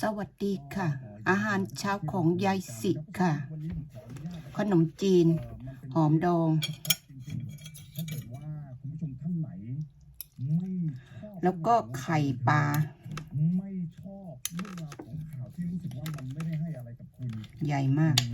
สวัสดีค่ะ อาหารเช้าของยายสิค่ะ ขนมจีน หอมดองถ้าเกิดว่าคุณผู้ชมท่านไหนไม่ชอบแล้วก็ไข่ปลาไม่ชอบเ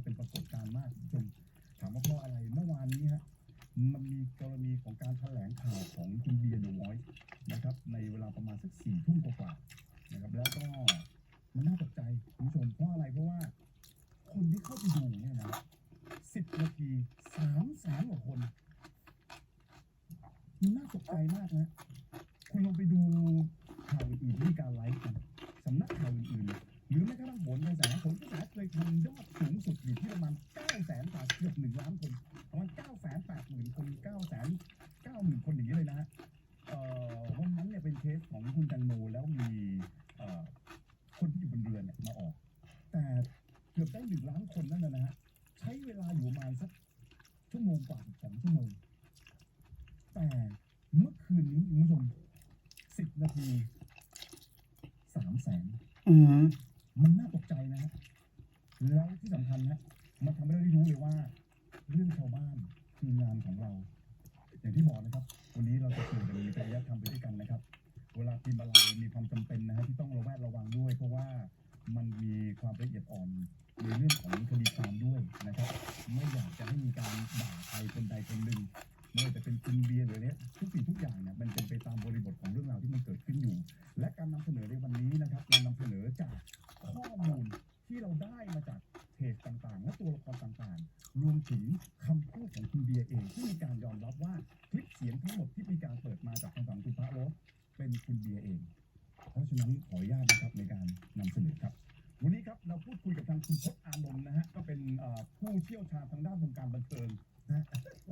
เรื่องนี้มันเป็นปรากฏการณ์มากคุณผู้ชมถามว่าเพราะอะไรเมื่อวานนี้ฮะมันมีกรณีของการแถลงข่าวของคุณเบียร์เดอะวอยนะครับในเวลาประมาณสักสี่ทุ่มกว่าๆนะครับแล้วก็มันน่าตกใจคุณผู้ชมเพราะอะไรเพราะว่า คนที่เข้าไปดูเนี่ยนะสิบนาทีสามแสนกว่าคนมันน่าตกใจมากนะ ของคุณแตงโมแล้วมีคนที่อยู่บนเรือนมาออก แต่เกือบได้หนึ่งล้านคนนั่นนะนะฮะใช้เวลาอยู่ประมาณสักชั่วโมงกว่าสองชั่วโมง แต่เมื่อคืนนี้คุณผู้ชมสิบนาที คุณเบียร์เอง เพราะฉะนั้นขออนุญาตนะครับในการนำเสนอครับ วันนี้ครับเราพูดคุยกับทางคุณพจน์อานนท์นะฮะก็เป็นเอ่อผู้เชี่ยวชาญทางด้านวงการบันเทิงนะฮะ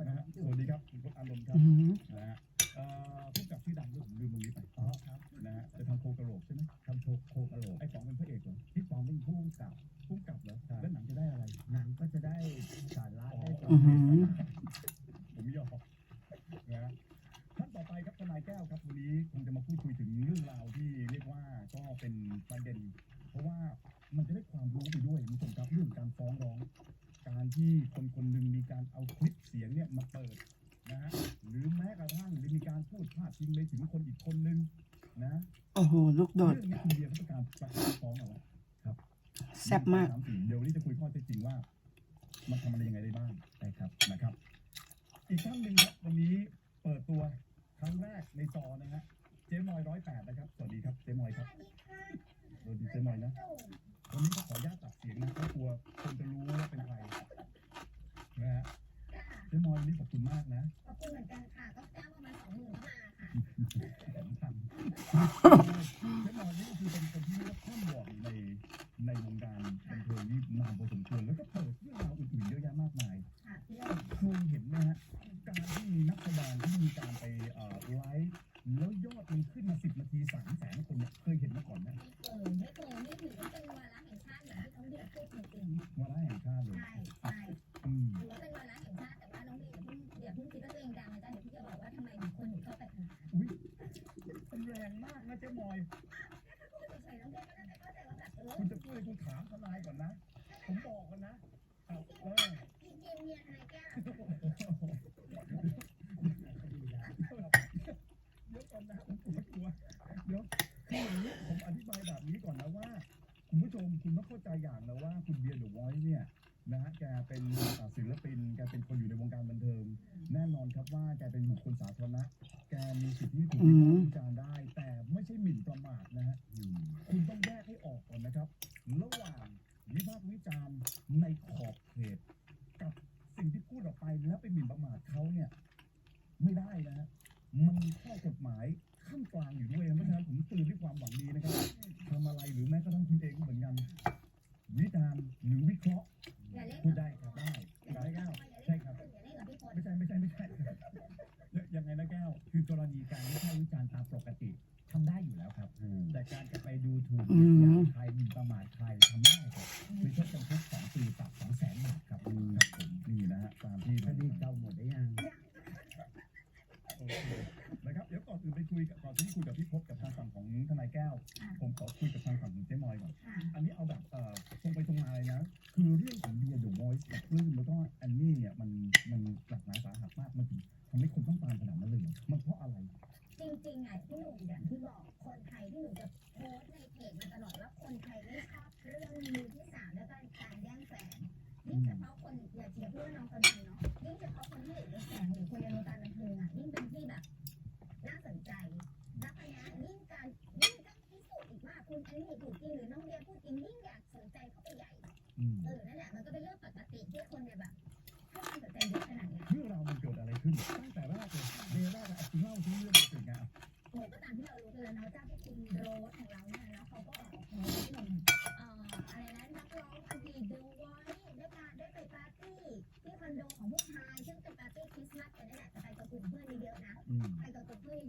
นะฮะสวัสดีครับคุณพจน์อานนท์ครับอือหือนะฮะเอ่อผู้กำกับชื่อดังด้วยผมลืมตรงนี้ไปอ๋อครับนะฮะจะทำโคกระโหลกใช่ไหมทำโคโคกระโหลกไอ้ป๋องเป็นพระเอกเหรอพี่ป๋องเป็นผู้กำกับผู้กำกับเหรอแล้วหนังจะได้อะไร หนังก็จะได้สาระได้ตรอืงอ เด็นเพราะว่ามันจะได้ความรู้ไปด้วยคุณผู้ชมครับเรื่องการฟ้องร้อง การที่คนคนหนึ่งมีการเอาคลิปเสียงเนี่ยมาเปิดนะฮะหรือแม้กระทั่งได้มีการพูดพาดพิงไปถึงคนอีกคนนึงนะโอ้โหลูกโดดเรื่องนี้คุณเบียร์เขาประกาศประกาศฟ้องเอาไว้ครับแซ่บมากสามสี่เดี๋ยววันนี้จะคุยข้อเท็จจริงว่า มันทำอะไรยังไงได้บ้างนะครับนะครับ อีกท่านหนึ่งครับวันนี้เปิดตัวครั้งแรกในจอนะฮะเจ๊มอยร้อยแปดนะครับ สวัสดีครับ เจ๊มอยครับ สวัสดีเจ๊มอยนะวันนี้ก็ขออนุญาตตัดเสียงนะเพราะกลัวคนจะรู้ว่าเป็นใครนะฮะเจ๊มอยวันนี้ขอบคุณมากนะขอบคุณเหมือนกันค่ะก็จ้างประมาณสองหมื่นเข้ามาค่ะสำคัญ บบเออคุณจะพูดอะไรคุณถามทนายก่อนนะ ผมบอกกันนะเอาเออเนี่ยก้วเดี๋ยวก่อนนะผมปวดหัวเดี๋ยวคืออย่างนี้ผมอธิบายแบบนี้ก่อนนะว่า คุณผู้ชมคุณต้องเข้าใจอย่างนะว่าคุณเบียร์เดอะไวท์เนี่ยนะฮะแกเป็นศิลปินแกเป็นคนอยู่ในวงการ ว่าแกเป็นบุคคลสาธารณะแกมีสิทธิ์ที่ถูกอืวิมพากษ์วิจารณ์ได้ แต่ไม่ใช่หมิ่นประมาทนะฮะคุณต้องแยกให้ออกก่อนนะครับ ระหว่างวิพากษ์วิจารณ์ในขอบเขตกับสิ่งที่พูดออกไปแล้วไปหมิ่นประมาทเขาเนี่ย ไม่ได้นะฮะ อยู่แล้วครับแต่การจะไปดูถูกอืมเหยียดหยามใครมิ่นประมาทใครทำไม่ได้ครับมีโทษจำคุกสองปีปรับสองแสนบาทครับครับผมนี่นะฮะตามที่คดีเก่าหมดได้ยังนะครับเดี๋ยวก่อนอื่นไปคุยกับก่อนที่คุยกับพี่พบกับทางฝั่งของทนายแก้ว ผมขอคุยกับทางฝั่งของเจ๊มอยก่อน อันนี้เอาแบบเอ่อตรงไปตรงมาเลยนะ คือเรื่องของเบียร์เดอะวอยซ์กับปลื้มแล้วก็แอนนี่เนี่ยมันมัน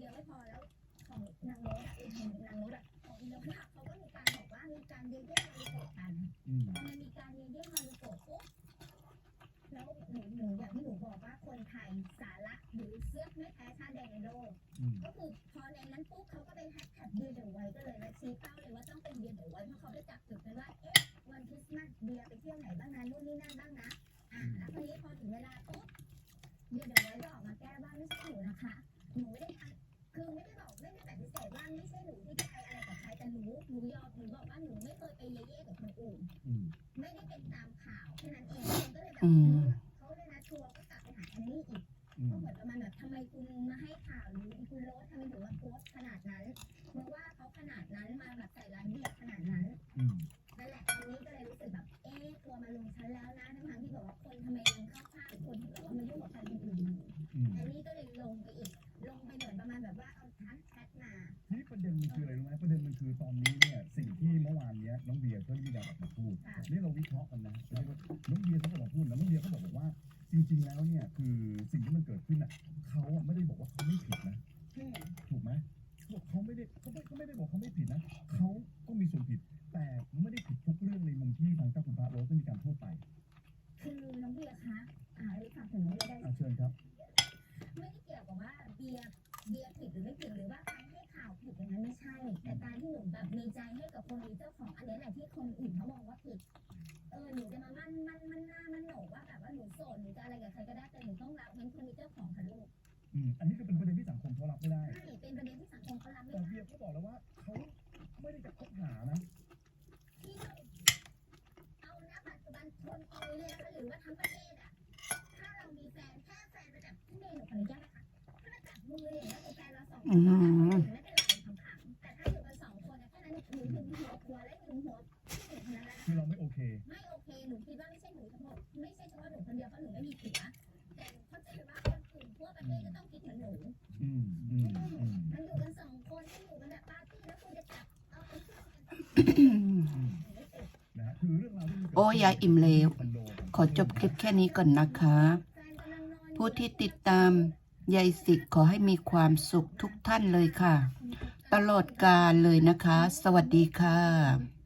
เพื่อนเยอะไม่พอแล้วของนางโรสอะเออนางโรสอะของอีโนกอะเขาก็มีการบอกว่ามีการเย้ยๆมารุโกะกันมพอมันมีการเย้ยๆมารุโกะปุ๊บแล้วหนูหนูอย่างที่หนูบอกว่าคนไทยสาระหรือเสื้อไม่แพ้ชาติใดในโลกก็คือพอในนั้นปุ๊บเขาก็เป็นแฮชแท็กเบียร์เดอะไวท์ก็เลยมาชี้เป้าเลยว่าต้องเป็นเบียร์เดอะไวท์เพราะเขาไปจับจุดกันว่าเอ๊ะวันคริสต์มาสเบียร์ไปเที่ยวไหนบ้างนะนู่นนี่นั่นบ้างนะอ่าแล้วทีนี้พอถึงเวลาปุ๊บเบียร์เดอะไวท์ก็ออกมาแก้ว่าไม่ใช่หนูนะคะ ยอมหนูบอกว่าหนูไม่เคยไปเย่ๆกับคนอื่นไม่ได้เป็นตามข่าวแค่นั้นเองก็เลยแบบเขาเลยนะทัวร์ก็กลับไปหาแอนนี่อีกก็เหมือนประมาณแบบทำไมคุณมาให้ข่าวหรือคุณโรสทำไมถึงมาโพสขนาดนั้นเพราะว่าเขาขนาดนั้นมาแบบใส่ร้านเบียร์ขนาดนั้นนั่นแหละอันนี้ก็เลยรู้สึกแบบเอ๊ะทัวร์มาลงฉันแล้วนะทั้งที่บอกว่าคนทำไมยังเข้าข้างคนที่แบบว่ามันยุ่งกับใครอื่นอันนี้ก็เลยลงไปอีกลงไปเหมือนประมาณแบบว่าเอาทักแชทมาทีนี้ประเด็นมันคืออะไรรู้ไหมประเด็นมันคือตอนนี้ ดค่ะนี่เราวิเคราะห์กันนะแล้วก็น้องเบียร์เขาก็บอกพูดนะน้องเบียร์เขาบอกว่า จริง ๆ แล้วเนี่ยคือสิ่งที่มันเกิดขึ้นอะเขาอะไม่ได้บอกว่าเขาไม่ผิดนะอืมถูกไหมเขาบอกเขาไม่ได้เขาไม่เขาไม่ได้บอกเขาไม่ผิดนะเขาก็มีส่วนผิด แต่ไม่ได้ผิดทุกเรื่องในมุมที่ทางเจ้าคุณพระโรสได้มีการพูดไป คือน้องเบียร์คะอ่าอันนี้ฝากถึงน้องเบียร์ได้อะเชิญครับไม่ได้เกี่ยวกับว่าเบียร์เบียร์ผิดหรือไม่ผิดหรือว่าใครให้ข่าวผิดอย่างนั้นไม่ใช่ แต่การที่หนูแบบมีใจให้กับคนมีเจ้า สดหนูจะอะไรกับใครก็ได้แต่หนูต้องรับเป็นคนมีเจ้าของค่ะลูกอืมอันนี้ก็เป็นประเด็นที่สังคมเขารับไม่ได้ ใช่เป็นประเด็นที่สังคมเขารับไม่แต่ได้เบียร์เขาบอกแล้วว่าเขาไม่ได้จะคบหานะ ที่เอาณปัจจุบันคนเอาเลยนะคะหรือว่าทั้งประเทศอะถ้าเรามีแฟนแค่แฟนระดับที่เมย์หนูขออนุญาตนะคะถ้ามาจับมือเนี่ยแล้วเป็นแฟนเราสองคนอืมไม่เป็นไรขำๆแต่ถ้าอยู่กันสองคนอะแค่นั้นหนูถึงหัวครัวและถึงหัวผู้หญิงคนนั้นแล้วนะคือเราไม่โอเค ไม่โอเค หนูคิดว่าไม่ใช่หนูเฉพาะไม่ใช่เฉพาะหนู โอ้ยายอิ่มเลว ขอจบคลิปแค่นี้ก่อนนะคะ ผู้ที่ติดตามยายสิทธิ์ขอให้มีความสุขทุกท่านเลยค่ะ ตลอดกาลเลยนะคะ สวัสดีค่ะ